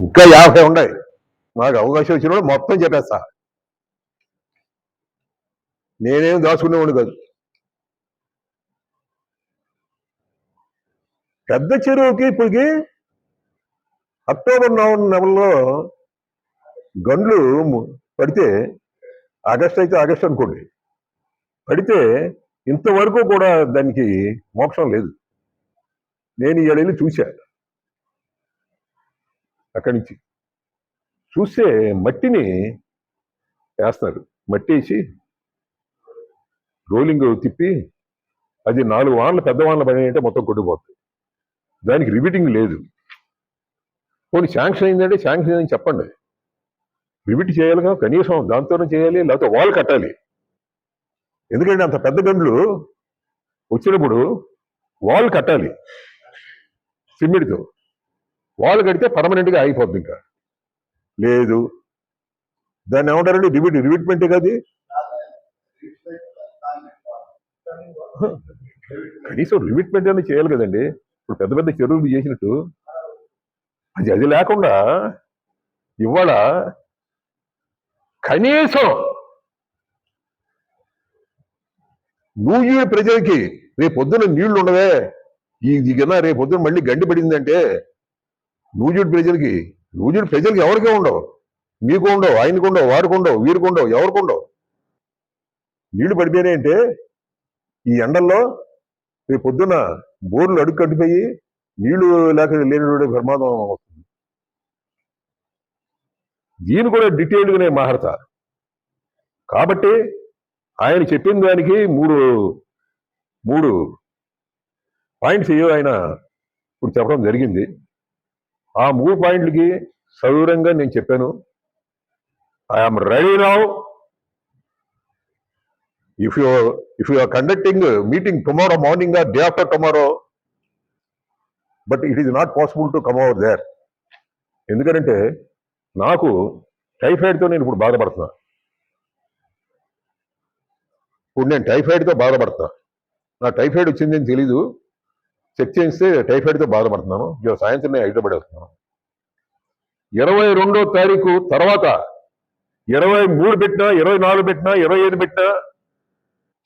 ఇంకా యాభై ఉన్నాయి. నాకు అవకాశం వచ్చినప్పుడు మొత్తం చెప్పేస్తా. నేనేం దాచుకునేవాడు కాదు. పెద్ద చెరువుకి ఇప్పటికి అక్టోబర్ నవంబర్ నెలలో గండ్లు పడితే ఆగస్ట్ అయితే ఆగస్ట్ అనుకోండి. పడితే ఇంతవరకు కూడా దానికి మోక్షం లేదు. నేను ఈ వెళ్ళి అక్కడి నుంచి. చూస్తే మట్టిని వేస్తారు. మట్టి వేసి రోలింగ్ తిప్పి అది నాలుగు వానలు పెద్ద వానలు పడినాయంటే మొత్తం కొట్టుకుపోతుంది దానికి రివిటింగ్ లేదు. పోనీ శాంక్షన్ అయిందంటే శాంక్షన్ అయిందని చెప్పండి. రివిట్ చేయాలిగా కనీసం దాంతోనే చేయాలి లేకపోతే వాల్ కట్టాలి. ఎందుకంటే అంత పెద్ద గండ్లు వచ్చినప్పుడు వాల్ కట్టాలి. సిమెంట్తో. వాళ్ళు కడితే పర్మనెంట్గా అయిపోద్ది ఇంకా. లేదు. దాన్ని ఏమంటారండి? రివిట్ రివిట్మెంట్ కదా? కనీసం రివిట్మెంట్ అనేది చేయాలి కదండి? ఇప్పుడు పెద్ద పెద్ద చెరువులు చేసినట్టు. అది అది లేకుండా ఇవాళ కనీసం నూజివీడు ప్రజలకి రేపు పొద్దున నీళ్ళు ఉండవే. ఈ దిగిన రేపు పొద్దున మళ్ళీ గండి పడిందంటే లూజుడ్ ప్రజలకి లూజుడ్ ప్రజలకి ఎవరికీ ఉండవు. మీకు ఉండవు ఆయనకు ఉండవు వారికి ఉండవు వీరికి ఉండవు ఎవరికి ఉండవు. నీళ్ళు పడిపోయినాయంటే ఈ ఎండల్లో రేపు పొద్దున బోర్లు అడుగు కట్టిపోయి నీళ్ళు లేక లేని ప్రమాదం వస్తుంది. దీన్ని కూడా డీటెయిల్డ్గా నేను మాట్లాడతా కాబట్టి ఆయన చెప్పిన దానికి మూడు మూడు పాయింట్స్ ఏవో ఆయన ఇప్పుడు చెప్పడం జరిగింది. ఆ మూడు పాయింట్లకి సవివరంగా నేను చెప్పాను. I'm ready now if you if you are conducting meeting tomorrow morning or day after tomorrow but it is not possible to come over there ఎందుకంటే నాకు టైఫాయిడ్తో నేను ఇప్పుడు బాధపడుతున్నా. ఇప్పుడు నేను టైఫాయిడ్తో బాధపడుతున్నా. నా టైఫాయిడ్ వచ్చిందని తెలీదు. చెక్ చేస్తే టైఫాయిడ్తో బాధపడుతున్నాను. ఇవాళ సాయంత్రం నేను హైదరాబాద్ వెళ్తున్నాను ఇరవై రెండో తారీఖు తర్వాత ఇరవై మూడు పెట్టినా ఇరవై నాలుగు పెట్టినా ఇరవై ఐదు పెట్టినా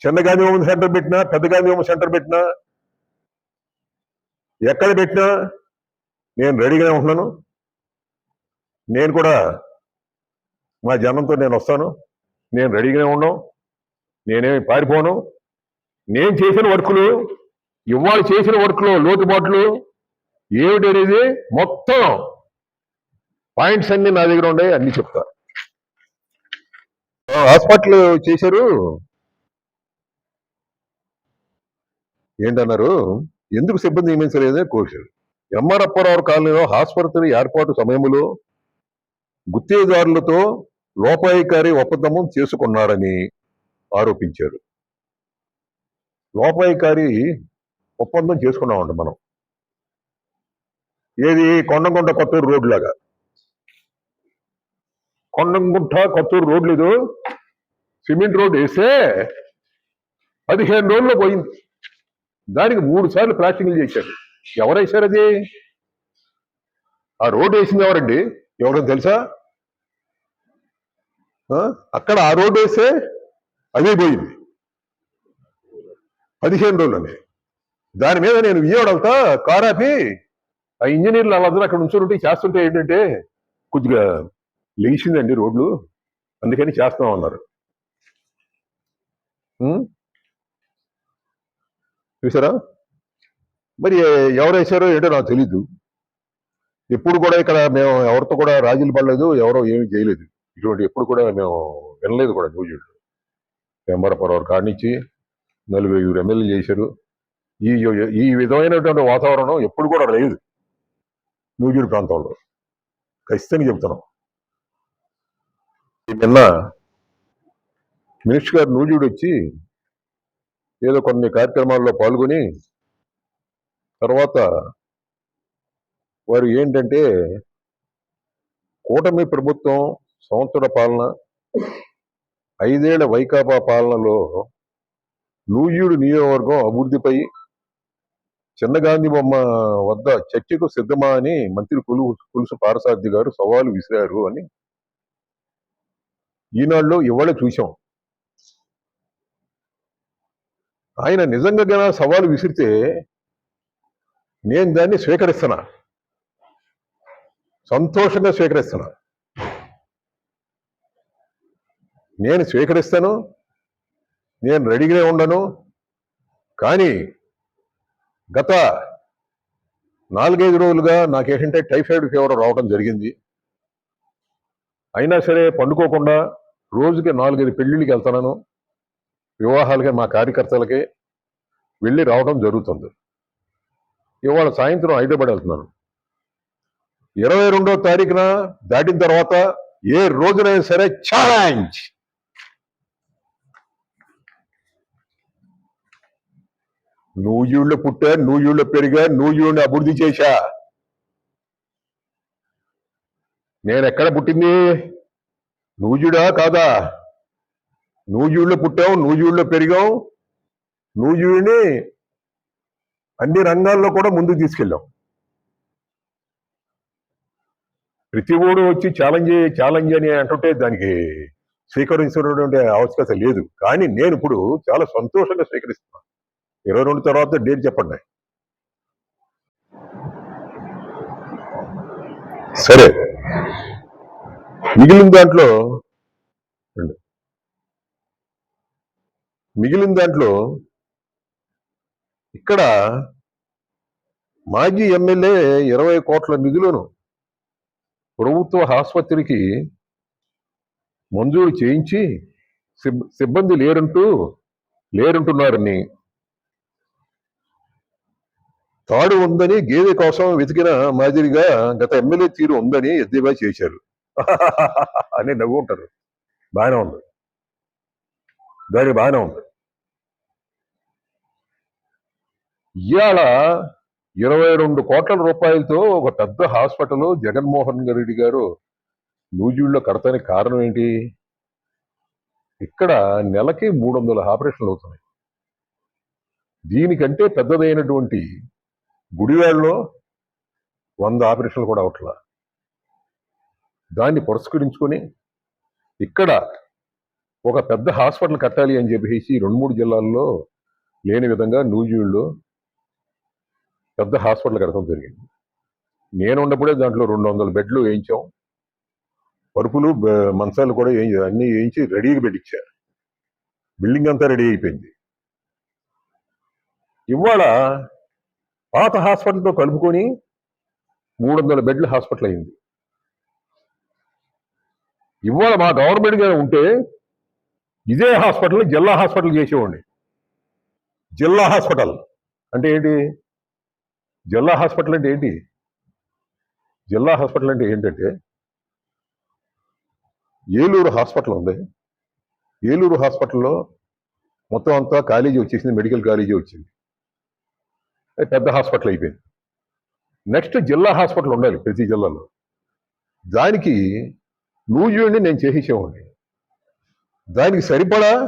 చిన్న గాంధీ హోమ్ సెంటర్ పెట్టినా పెద్ద గాంధీ హోమ్ సెంటర్ పెట్టినా ఎక్కడ పెట్టినా నేను రెడీగానే ఉంటున్నాను. నేను కూడా మా జనంతో నేను వస్తాను. నేను రెడీగానే ఉన్నాం నేనేమి పారిపోను. నేను చేసిన వర్కులు ఇవాళ చేసిన వర్క్లో లోటుబాట్లు ఏమిటనేది మొత్తం పాయింట్స్ అన్ని నా దగ్గర ఉన్నాయి అన్ని చెప్తా. హాస్పిటల్ చేశారు. ఏంటన్నారు? ఎందుకు సిబ్బంది నియమించలేదని కోశారు ఎంఆర్ అప్పారావు కాలనీలో ఆసుపత్రి ఏర్పాటు సమయంలో గుత్తేదారులతో లోపాయికారి ఒప్పందం చేసుకున్నారని ఆరోపించారు. లోపాయికారి ఒప్పందం చేసుకున్నామండి మనం. ఏది? కొండంగుంట కొత్తూరు రోడ్ లాగా కొండగుంట కొత్తూరు రోడ్లు లేదు సిమెంట్ రోడ్ వేస్తే పదిహేను రోజుల్లో పోయింది. దానికి మూడు సార్లు ప్లాస్టింగ్లు చేశారు. ఎవరు వేశారు అది? ఆ రోడ్డు వేసింది ఎవరండి? ఎవరైనా తెలుసా? ఆ? అక్కడ ఆ రోడ్డు వేస్తే అదే పోయింది. పదిహేను రోజులని. దాని మీద నేను విజయవాడ వెళ్తా కార్ ఆపి ఆ ఇంజనీర్లు వాళ్ళందరూ అక్కడ ఉంచుంటే చేస్తుంటే ఏంటంటే కొద్దిగా లేచిందండి రోడ్లు. అందుకని చేస్తామన్నారు చూసారా? మరి ఎవరు వేశారో ఏంటో నాకు తెలీదు. ఎప్పుడు కూడా ఇక్కడ మేము ఎవరితో కూడా రాజీలు పడలేదు ఎవరో ఏమీ చేయలేదు. ఇటువంటి ఎప్పుడు కూడా మేము వినలేదు కూడా న్యూజిలో ఎంబరపురం కాడి నుంచి నలుగురు ఎమ్మెల్యేలు చేశారు. ఈ ఈ విధమైనటువంటి వాతావరణం ఎప్పుడు కూడా లేదు. న్యూజిలాండ్ ప్రాంతంలో. ఖచ్చితంగా చెప్తున్నాం నిన్న మినిస్టర్ గారు నూజివీడు వచ్చి ఏదో కొన్ని కార్యక్రమాల్లో పాల్గొని తర్వాత వారు ఏంటంటే కూటమి ప్రభుత్వం సంవత్సర పాలన ఐదేళ్ళ వైకాపా పాలనలో నూజివీడు నియోజకవర్గం అభివృద్ధిపై చిన్న గాంధీ బొమ్మ వద్ద చర్చకు సిద్ధమా అని మంత్రి కులు పులుసు పారసారథి గారు సవాలు విసిరారు అని ఈనాడులో ఇవాళ చూశాం. ఆయన నిజంగా గన సవాలు విసిరితే నేను దాన్ని స్వీకరిస్తున్నా. సంతోషంగా స్వీకరిస్తున్నా. నేను స్వీకరిస్తాను నేను రెడీగానే ఉండను కానీ గత నాలుగైదు రోజులుగా నాకేంటంటే టైఫాయిడ్ ఫీవర్ రావడం జరిగింది. అయినా సరే పండుకోకుండా రోజుకి నాలుగైదు పెళ్ళిళ్ళకి వెళ్తున్నాను. వివాహాలకి మా కార్యకర్తలకి వెళ్ళి రావడం జరుగుతుంది. ఇవాళ సాయంత్రం హైదరాబాద్ వెళ్తున్నాను. ఇరవై రెండో తారీఖున దాటిన తర్వాత ఏ రోజునైనా సరే ఛాలెంజ్! నువ్వు ఈళ్ళో పుట్టా నువ్వు ఈళ్ళో పెరిగా నువ్వు ఈళ్ళని అభివృద్ధి చేశా. నేను ఎక్కడ పుట్టింది? నూజుడా కాదా? నూజుడిలో పుట్టావు నూజుడిలో పెరిగావు నూజుడిని అన్ని రంగాల్లో కూడా ముందుకు తీసుకెళ్ళాం. ప్రతి ఓడు వచ్చి ఛాలెంజ్ ఛాలెంజ్ అని అంటుంటే దానికి స్వీకరించినటువంటి అవశ్యకత లేదు. కానీ నేను ఇప్పుడు చాలా సంతోషంగా స్వీకరిస్తున్నాను ఇరవై రెండు తర్వాత డేట్ చెప్పండి. సరే. మిగిలిన దాంట్లో మిగిలిన దాంట్లో ఇక్కడ మాజీ ఎమ్మెల్యే ఇరవై కోట్ల నిధులను ప్రభుత్వ ఆసుపత్రికి మంజూరు చేయించి సిబ్- సిబ్బంది లేరంటూ లేరంటున్నారని తాడు ఉందని గేదె కోసం వెతికిన మాదిరిగా గత ఎమ్మెల్యే తీరు ఉందని ఎద్దేవా చేశారు. అని నవ్వుకుంటారు బాగానే ఉంది. దానికి బాగానే ఉంది. ఇవాళ ఇరవై రెండు కోట్ల రూపాయలతో ఒక పెద్ద హాస్పిటల్ జగన్మోహన్ రెడ్డి గారు నూజివీడులో కడతానికి కారణం ఏంటి? ఇక్కడ నెలకి మూడు వందల ఆపరేషన్లు అవుతున్నాయి. దీనికంటే పెద్దదైనటువంటి గుడివాడలో వంద ఆపరేషన్లు కూడా అవట్లా. దాన్ని పురస్కరించుకొని ఇక్కడ ఒక పెద్ద హాస్పిటల్ కట్టాలి అని చెప్పేసి రెండు మూడు జిల్లాల్లో లేని విధంగా నూజివీడులో పెద్ద హాస్పిటల్ కట్టడం జరిగింది. నేను ఉన్నప్పుడే దాంట్లో రెండు వందల బెడ్లు వేయించాం. పరుపులు మంచాలు కూడా వేయి అన్ని వేయించి రెడీగా పెట్టించారు బిల్డింగ్ అంతా రెడీ అయిపోయింది. ఇవాళ పాత హాస్పిటల్తో కలుపుకొని మూడు వందల బెడ్ల హాస్పిటల్ అయింది. ఇవాళ మా గవర్నమెంట్ గారు ఉంటే ఇదే హాస్పిటల్ జిల్లా హాస్పిటల్ చేసేవాడిని. జిల్లా హాస్పిటల్ అంటే ఏంటి? జిల్లా హాస్పిటల్ అంటే ఏంటి? జిల్లా హాస్పిటల్ అంటే ఏంటంటే ఏలూరు హాస్పిటల్ ఉంది. ఏలూరు హాస్పిటల్లో మొత్తం అంతా కాలేజీ వచ్చేసింది మెడికల్ కాలేజీ వచ్చింది. పెద్ద హాస్పిటల్ అయిపోయింది. నెక్స్ట్ జిల్లా హాస్పిటల్ ఉండాలి ప్రతి జిల్లాలో. దానికి నూజివీడిని నేను చేసేసేవాడిని. దానికి సరిపడా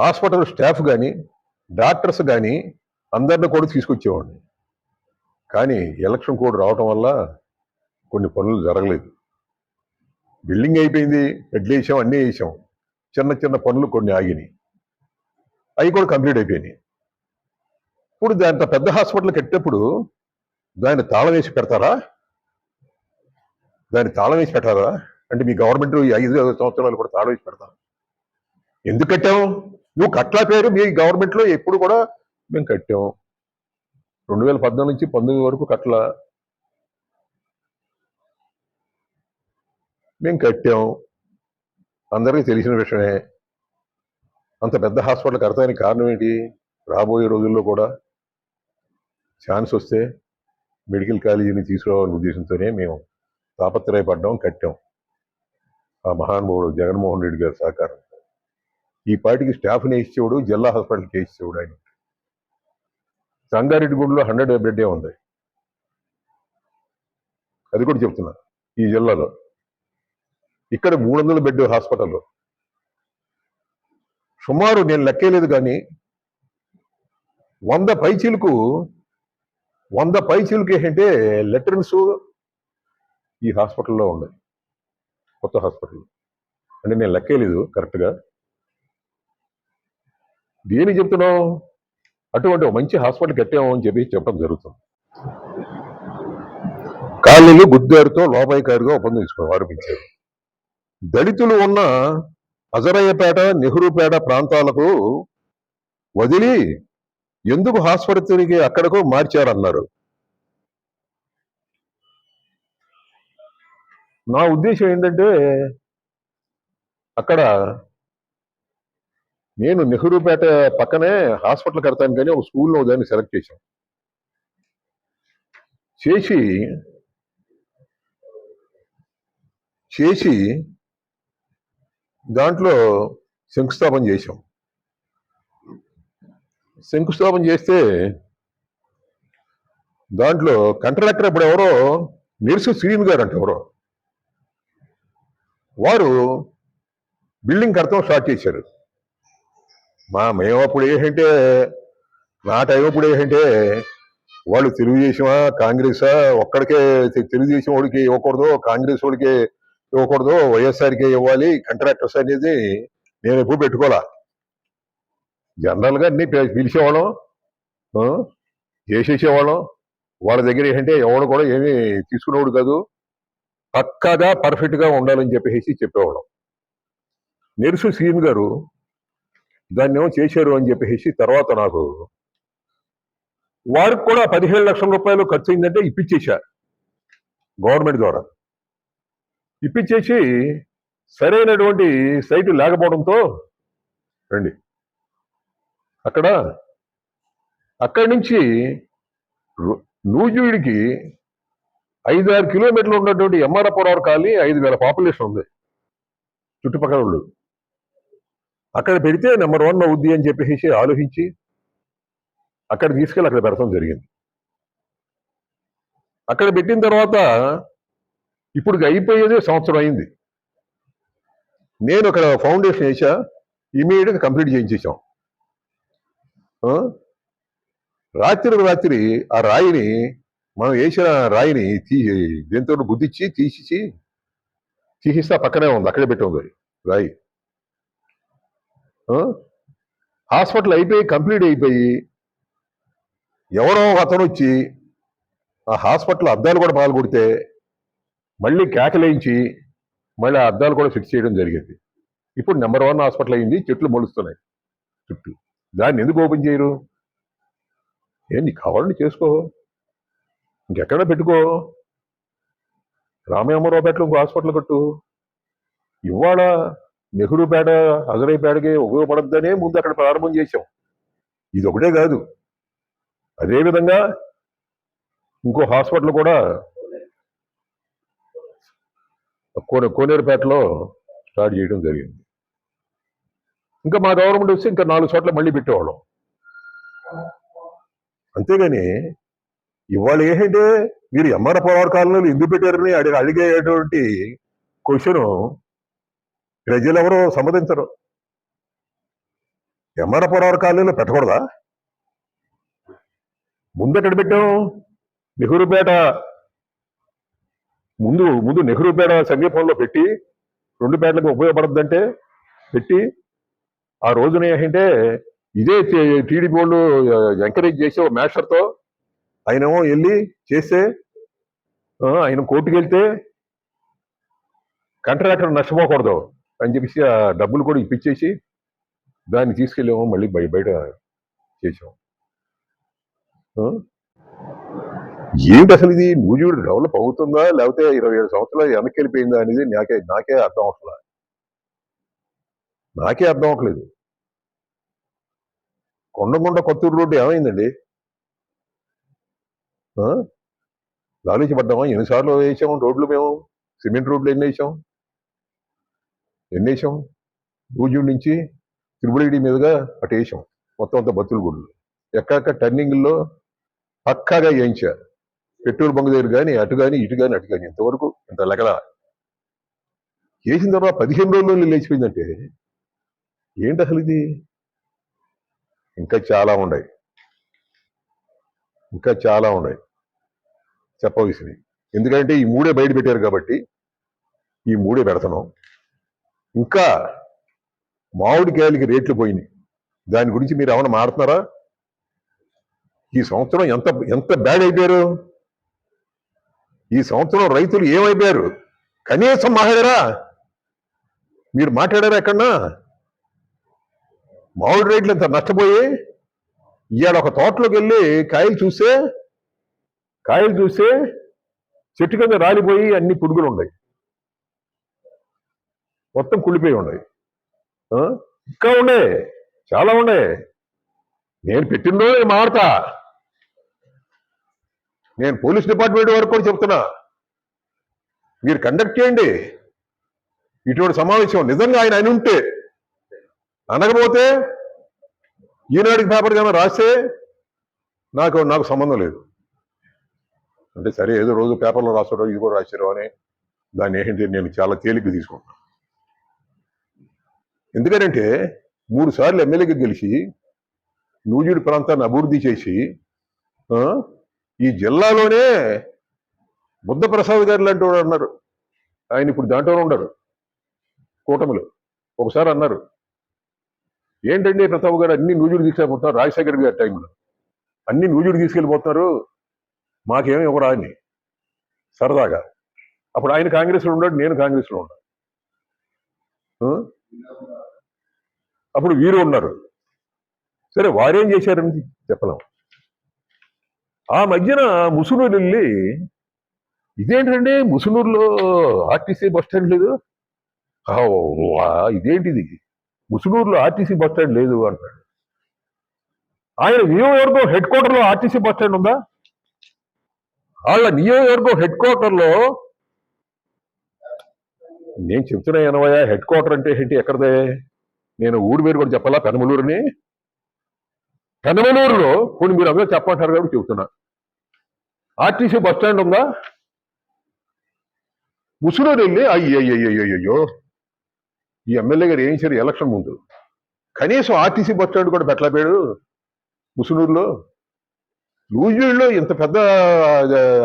హాస్పిటల్ స్టాఫ్ కానీ డాక్టర్స్ కానీ అందరిని కూడా తీసుకొచ్చేవాడిని. కానీ ఎలక్షన్ కోడ్ రావటం వల్ల కొన్ని పనులు జరగలేదు. బిల్డింగ్ అయిపోయింది ఎడ్లు వేసాం అన్నీ వేసాం చిన్న చిన్న పనులు కొన్ని ఆగినాయి. అవి కూడా కంప్లీట్ అయిపోయినాయి. ఇప్పుడు దాంట్లో పెద్ద హాస్పిటల్ కట్టేటప్పుడు దాన్ని తాళం వేసి పెడతారా? దాన్ని తాళం వేసి పెట్టారా? అంటే మీ గవర్నమెంట్ ఈ ఐదు సంవత్సరాలు కూడా తాళం వేసి పెడతారు? ఎందుకు కట్టాము నువ్వు కట్ల పేరు మీ గవర్నమెంట్లో ఎప్పుడు కూడా మేము కట్టాం. రెండు వేల పద్నాలుగు నుంచి పంతొమ్మిది వరకు కట్ల. మేము కట్టాం. అందరికీ తెలిసిన విషయమే. అంత పెద్ద హాస్పిటల్ కడతానికి కారణం ఏంటి? రాబోయే రోజుల్లో కూడా ఛాన్స్ వస్తే మెడికల్ కాలేజీని తీసుకురావాలని ఉద్దేశంతోనే మేము తాపత్రయపడ్డాం కట్టాం. ఆ మహానుభావుడు జగన్మోహన్ రెడ్డి గారి సహకారం. ఈ పార్టీకి స్టాఫ్ని ఇచ్చేవాడు జిల్లా హాస్పిటల్కి ఇచ్చేవాడు ఆయన. సంగారెడ్డిగూడలో హండ్రెడ్ బెడ్డే ఉంది. అది కూడా చెప్తున్నా ఈ జిల్లాలో. ఇక్కడ మూడు వందల బెడ్ హాస్పిటల్లో సుమారు నేను లెక్కేలేదు కానీ వంద పైచీలకు వంద పైచీలకి ఏంటంటే లెటర్న్స్ ఈ హాస్పిటల్లో ఉన్నాయి. కొత్త హాస్పిటల్. అంటే నేను లెక్కేలేదు కరెక్ట్గా. దేని చెప్తున్నాం అటువంటి మంచి హాస్పిటల్ కట్టాము అని చెప్పి చెప్పడం జరుగుతుంది. కాలనీలు గుద్దారుతో లోపాయికారుగా ఒప్పందం తీసుకుని ఆరోపించారు. దళితులు ఉన్న అజరయ్యపేట నెహ్రూపేట ప్రాంతాలకు వదిలి ఎందుకు హాస్పిటల్కి అక్కడకు మార్చారన్నారు? నా ఉద్దేశం ఏంటంటే అక్కడ నేను నెహ్రూపేట పక్కనే హాస్పిటల్ కడతాను కానీ ఒక స్కూల్లో దాన్ని సెలెక్ట్ చేశాం చేసి చేసి దాంట్లో శంకుస్థాపన చేశాం. శంకుస్థాపన చేస్తే దాంట్లో కంట్రాక్టర్ ఇప్పుడు ఎవరో నిరుసు శ్రీని గారు అంటే ఎవరో. వారు బిల్డింగ్ కడతాం స్టార్ట్ చేశారు. మా మేము అప్పుడు ఏంటంటే నా టైం అప్పుడు ఏంటంటే వాళ్ళు తెలుగుదేశమా కాంగ్రెసా ఒక్కడికే తెలుగుదేశం వాడికి ఇవ్వకూడదు కాంగ్రెస్ వాడికి ఇవ్వకూడదు వైఎస్ఆర్కే ఇవ్వాలి కంట్రాక్టర్స్ అనేది నేను ఎప్పుడు పెట్టుకోవాలా జనరల్గా అన్ని పిలిచేవాళ్ళం. చేసేసేవాళ్ళం. వాళ్ళ దగ్గర ఏంటంటే ఎవడు కూడా ఏమీ తీసుకునేవాడు కాదు. పక్కాగా పర్ఫెక్ట్గా ఉండాలని చెప్పేసి చెప్పేవాళ్ళం. నెరుసు సీన్ గారు దాన్ని ఏమో చేశారు అని చెప్పేసి తర్వాత నాకు వారికి కూడా పదిహేడు లక్షల రూపాయలు ఖర్చు అయిందంటే ఇప్పించేశారు గవర్నమెంట్ ద్వారా. ఇప్పించేసి సరైనటువంటి సైటు లేకపోవడంతో రండి. అక్కడ అక్కడి నుంచి నూజుడికి ఐదు ఆరు కిలోమీటర్లు ఉన్నటువంటి ఎంఆర్ఎపురం ఖాళీ ఐదు వేల పాపులేషన్ ఉంది. చుట్టుపక్కల వాళ్ళు అక్కడ పెడితే నెంబర్ వన్ అవుద్ది అని చెప్పేసి ఆలోచించి అక్కడ తీసుకెళ్ళి అక్కడ పెడతాం జరిగింది. అక్కడ పెట్టిన తర్వాత ఇప్పుడు అయిపోయేది సంవత్సరం అయింది. నేను అక్కడ ఫౌండేషన్ వేసా ఇమీడియట్గా కంప్లీట్ చేయించేసాం రాత్రి రాత్రి ఆ రాయిని మనం వేసిన రాయిని తీ దేంతో గుద్దిచ్చి తీసిచ్చి తీసిస్తే పక్కనే ఉంది అక్కడే పెట్టి ఉంది రాయి. హాస్పిటల్ అయిపోయి కంప్లీట్ అయిపోయి ఎవరో ఒక అతను వచ్చి ఆ హాస్పిటల్ అద్దాలు కూడా పాల్గొడితే మళ్ళీ కేకలేయించి మళ్ళీ ఆ అద్దాలు కూడా ఫిక్స్ చేయడం జరిగింది. ఇప్పుడు నెంబర్ వన్ హాస్పిటల్ అయింది చెట్లు మొలుస్తున్నాయి. చుట్టూ. దాన్ని ఎందుకు ఓపెన్ చేయరు? ఏం నీకు కావాలని చేసుకో. ఇంకెక్కడ పెట్టుకో. రామయామరావుపేటలో ఇంకో హాస్పిటల్ కట్టు. ఇవాళ నెహ్రూపేట అజరైపేటకి ఉపయోగపడద్దనే ముందు అక్కడ ప్రారంభం చేశాం. ఇది ఒకటే కాదు అదేవిధంగా ఇంకో హాస్పిటల్ కూడా కోనే కోనేరుపేటలో స్టార్ట్ చేయడం జరిగింది. ఇంకా మా గవర్నమెంట్ వస్తే ఇంకా నాలుగు చోట్ల మళ్ళీ పెట్టేవాళ్ళం. అంతేగాని ఇవాళ ఏంటంటే మీరు ఎంఆర్ పవర్ కాలనీలు ఎందుకు పెట్టారని అడిగి అడిగేటువంటి క్వశ్చన్ ప్రజలు ఎవరో సమ్మతించరు. ఎంఆర్ పవర్ కాలనీలో పెట్టకూడదా? ముందు ఎక్కడ పెట్టాం? నెహ్రూపేట. ముందు ముందు నెహ్రూపేట సమీపంలో పెట్టి రెండు పేటలకు ఉపయోగపడద్దంటే పెట్టి ఆ రోజున ఏంటంటే ఇదే టీడీపీ వాళ్ళు ఎంకరేజ్ చేసి ఓ మాస్టర్తో ఆయనేమో వెళ్ళి చేస్తే ఆయన కోర్టుకు వెళ్తే కాంట్రాక్టర్ నష్టపోకూడదు అని చెప్పేసి ఆ డబ్బులు కూడా ఇప్పించేసి దాన్ని తీసుకెళ్ళాము మళ్ళీ బయ బయట చేసాం ఏమిటి అసలు ఇది? నూజివీడు డెవలప్ అవుతుందా? లేకపోతే ఇరవై ఏడు సంవత్సరాలు వెనక్కి వెళ్ళిపోయిందా అనేది నాకే నాకే అర్థం అవసరం నాకే అర్థం అవట్లేదు కొండగుండ కొత్తూరు రోడ్డు ఏమైందండి? ఆ? ఎన్నిసార్లు వేసాం రోడ్లు మేము సిమెంట్ రోడ్లు ఎన్ని వేసాం? ఎన్ని వేసాం? నూజివీడు నుంచి త్రిబులిడి మీదుగా అటు వేసాం. మొత్తం అంతా బతులు గుళ్ళు. ఎక్కడెక్కడ టర్నింగ్లో పక్కాగా వేయించా. పెట్రోల్ బంక్ దగ్గర కానీ అటు కానీ ఇటు కానీ అటు కానీ ఇంతవరకు ఇంత లెక్కల చేసిన తర్వాత పదిహేను రోజుల్లో లేచిపోయిందంటే ఏంటి అసలు ఇది ఇంకా చాలా ఉన్నాయి ఇంకా చాలా ఉన్నాయి చెప్పవలసినవి. ఎందుకంటే ఈ మూడే బయట పెట్టారు కాబట్టి ఈ మూడే పెడతాం ఇంకా మామిడికాయలకి రేట్లు పోయినాయి. దాని గురించి మీరు ఏమైనా మాడుతున్నారా ఈ సంవత్సరం ఎంత ఎంత బ్యాడ్ అయిపోయారు? ఈ సంవత్సరం రైతులు ఏమైపోయారు? కనీసం మాట్లాడారా మీరు మాట్లాడారా ఎక్కడన్నా? మామిడి రేట్లు ఎంత నష్టపోయి ఇవాళ ఒక తోటలోకి వెళ్ళి కాయలు చూస్తే కాయలు చూస్తే చెట్టు కింద రాలిపోయి అన్ని పురుగులు ఉన్నాయి. మొత్తం కుళ్ళిపోయి ఉన్నాయి. ఆ? ఇంకా ఉన్నాయి. చాలా ఉన్నాయి. నేను పెట్టిన రోజు నేను మాడతా నేను పోలీస్ డిపార్ట్మెంట్ వరకు కూడా చెప్తున్నా. మీరు కండక్ట్ చేయండి. ఇటువంటి సమావేశం నిజంగా ఆయన అని ఉంటే అనకపోతే ఈనాటికి పేపర్ కన్నా రాస్తే నాకు నాకు సంబంధం లేదు. అంటే సరే ఏదో రోజు పేపర్లో రాస్తారో ఇది కూడా రాశారో అని దాన్ని ఏంటి నేను చాలా తేలిక తీసుకుంటాను ఎందుకంటే మూడు సార్లు ఎమ్మెల్యేగా గెలిచి నూజిడు ప్రాంతాన్ని అభివృద్ధి చేసి ఈ జిల్లాలోనే బుద్ధప్రసాద్ గారు లాంటి వాడు అన్నారు. ఆయన ఇప్పుడు దాంట్లోనే ఉండరు. కూటమిలో. ఒకసారి అన్నారు. ఏంటండి ప్రతాప్ గారు? అన్ని నూజుడు తీసుకెళ్ళిపోతున్నారు. రాజశేఖర్ గారి టైంలో అన్ని నూజుడు తీసుకెళ్ళిపోతున్నారు. మాకేమీ ఒక రాని సరదాగా. అప్పుడు ఆయన కాంగ్రెస్లో ఉన్నాడు నేను కాంగ్రెస్లో ఉన్నాను. అప్పుడు వీరు ఉన్నారు. సరే వారేం చేశారని చెప్పలేం. ఆ మధ్యన ముసునూరు వెళ్ళి ఇదేంటండి ముసునూరులో ఆర్టీసీ బస్ స్టాండ్ లేదు? ఇదేంటిది? ముసుగూరులో ఆర్టీసీ బస్ స్టాండ్ లేదు అంటాడు ఆయన నియోజకవర్గం హెడ్ క్వార్టర్లో ఆర్టీసీ బస్ స్టాండ్ ఉందా? వాళ్ళ నియోజకవర్గం హెడ్ క్వార్టర్లో నేను చెప్తున్నా ఎనవయ హెడ్ క్వార్టర్ అంటే ఏంటి ఎక్కడదే? నేను ఊరి పేరు కూడా చెప్పాలా? పెనమలూరుని పెనమలూరులో కొన్ని మీరు అందరూ చెప్పంటారు కాబట్టి చెప్తున్నా. ఆర్టీసీ బస్ స్టాండ్ ఉందా? ముసునూరు వెళ్ళి అయ్యయ్యో ఈ ఎమ్మెల్యే గారు ఏం చేశారు? ఎలక్షన్ ముందు. కనీసం ఆర్టీసీ బస్ స్టాండ్ కూడా పెట్టలేపోయాడు ముసునూరులో. లూజూరులో ఇంత పెద్ద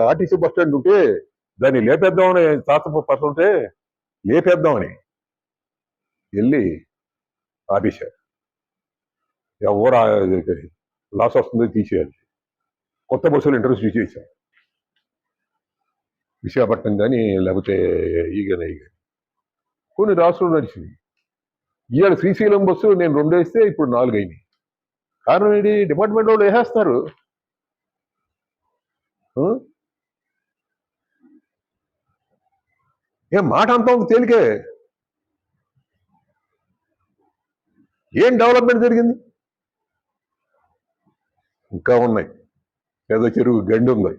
ఆర్టీసీ బస్ స్టాండ్ ఉంటే దాన్ని లేపేద్దామని తాత ఉంటే లేపేద్దామని వెళ్ళి ఆపేశారు. ఎవరు లాస్ వస్తుందో తీసేయాలి. కొత్త బస్సులు ఇంట్రెస్ట్ చేశారు విశాఖపట్నం కానీ లేకపోతే ఈగన ఈగ కొన్ని రాష్ట్రం నడిచింది ఇవాళ శ్రీశైలం బస్సు నేను రెండు వేస్తే ఇప్పుడు నాలుగు అయినాయి కారణం ఏంటి? డిపార్ట్మెంట్ వాళ్ళు వేసేస్తారు ఏ మాట అంత తేలికే? ఏం డెవలప్మెంట్ జరిగింది? ఇంకా ఉన్నాయి. ఏదో చెరువు గండి ఉంది.